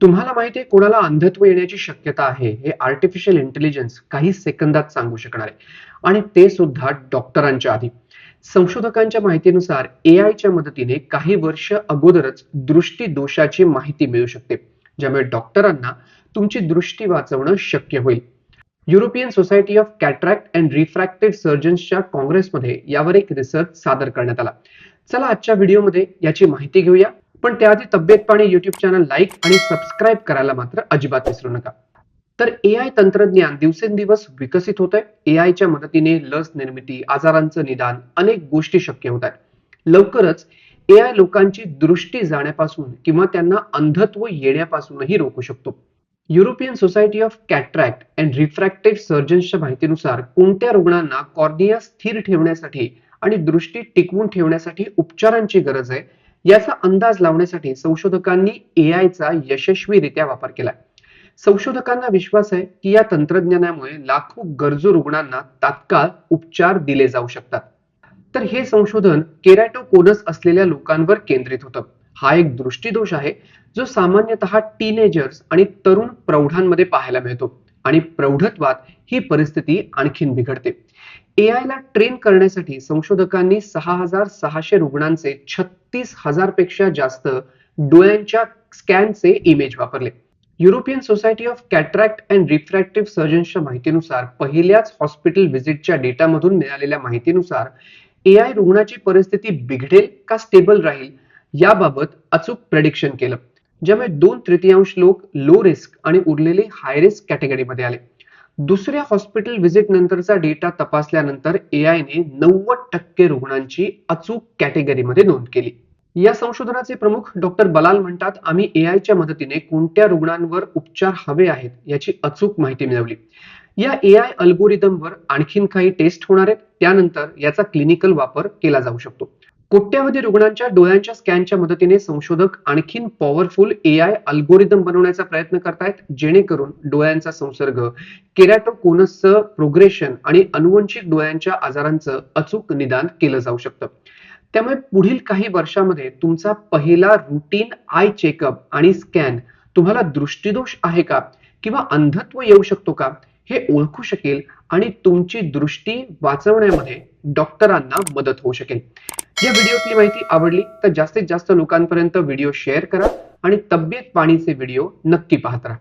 तुम्हाला माहिती आहे कोणाला अंधत्व येण्याची शक्यता आहे? हे आर्टिफिशियल इंटेलिजन्स काही सेकंदात सांगू शकणार आहे. आणि ते सुद्धा डॉक्टरांच्या आधी. संशोधकांच्या माहितीनुसार ए आयच्या मदतीने काही वर्ष अगोदरच दृष्टी दोषाची माहिती मिळू शकते. ज्यामुळे डॉक्टरांना तुमची दृष्टी वाचवणं शक्य होईल. European society of cataract and refracted सर्जन्सच्या काँग्रेसमध्ये यावर एक रिसर्च सादर करण्यात आला. चला आजच्या व्हिडिओमध्ये याची माहिती घेऊया. पण त्याआधी तब्येत पाणी युट्यूब चॅनल लाईक आणि सबस्क्राईब करायला मात्र अजिबात विसरू नका. तर ए आय तंत्रज्ञान दिवसेंदिवस विकसित होत आहे ए आयच्या मदतीने लस निर्मिती आजारांचं निदान अनेक गोष्टी शक्य होत आहेत. लवकरच ए आय लोकांची दृष्टी जाण्यापासून किंवा त्यांना अंधत्व येण्यापासूनही रोखू शकतो. European society of cataract and refractive सर्जन्सच्या माहितीनुसार कोणत्या रुग्णांना कॉर्निया स्थिर ठेवण्यासाठी आणि दृष्टी टिकवून ठेवण्यासाठी उपचारांची गरज आहे? याचा अंदाज लावण्यासाठी संशोधकांनी ए आयचा यशस्वीरित्या वापर केलाय संशोधकांना विश्वास आहे की या तंत्रज्ञानामुळे लाखो गरजू रुग्णांना तात्काळ उपचार दिले जाऊ शकतात. तर हे संशोधन केरॅटोकोनस असलेल्या लोकांवर केंद्रित होतं. हा एक दृष्टीदोष आहे जो सामान्यतः टीनेजर्स आणि तरुण प्रौढांमध्ये पाहायला मिळतो आणि प्रौढत्वात ही परिस्थिती आणखीन बिघडते. एआय ला ट्रेन करण्यासाठी संशोधकांनी सहा हजार सहाशे रुग्णांचे छत्तीस हजारपेक्षा जास्त डोळ्यांच्या स्कॅनचे इमेज वापरले. European society of cataract and refractive सर्जन्सच्या माहितीनुसार पहिल्याच हॉस्पिटल व्हिजिटच्या डेटामधून मिळालेल्या माहितीनुसार एआय रुग्णाची परिस्थिती बिघडेल का स्टेबल राहील याबाबत अचूक प्रेडिक्शन केलं. ज्यामुळे दोन तृतीयांश लोक लो रिस्क आणि उरलेले हाय रिस्क कॅटेगरीमध्ये आले. दुसऱ्या हॉस्पिटल व्हिजिट नंतरचा डेटा तपासल्यानंतर ए आयने नव्वद टक्के रुग्णांची अचूक कॅटेगरीमध्ये नोंद केली. या संशोधनाचे प्रमुख डॉक्टर बलाल म्हणतात आम्ही एआयच्या मदतीने कोणत्या रुग्णांवर उपचार हवे आहेत याची अचूक माहिती मिळवली. या ए आय अल्गोरिदमवर आणखीन काही टेस्ट होणार आहेत. त्यानंतर याचा क्लिनिकल वापर केला जाऊ शकतो. कोट्यावधी रुग्णांच्या डोळ्यांच्या स्कॅनच्या मदतीने संशोधक आणखीन पॉवरफुल ए आय अल्गोरिदम बनवण्याचा प्रयत्न करतायत जेणेकरून डोळ्यांचा संसर्ग केरॅटोकोनसचं प्रोग्रेशन आणि अनुवंशिक डोळ्यांच्या आजारांचं अचूक निदान केलं जाऊ शकतं. त्यामुळे पुढील काही वर्षामध्ये तुमचा पहिला रुटीन आय चेकअप आणि स्कॅन तुम्हाला दृष्टीदोष आहे का? किंवा अंधत्व येऊ शकतो का? हे ओळखू शकेल आणि तुमची दृष्टी वाचवण्यामध्ये डॉक्टरांना मदत होऊ शकेल. या व्हिडिओतली माहिती आवडली तर जास्तीत जास्त लोकांपर्यंत व्हिडिओ शेअर करा आणि तब्येत पाणीचे व्हिडिओ नक्की पाहत राहा.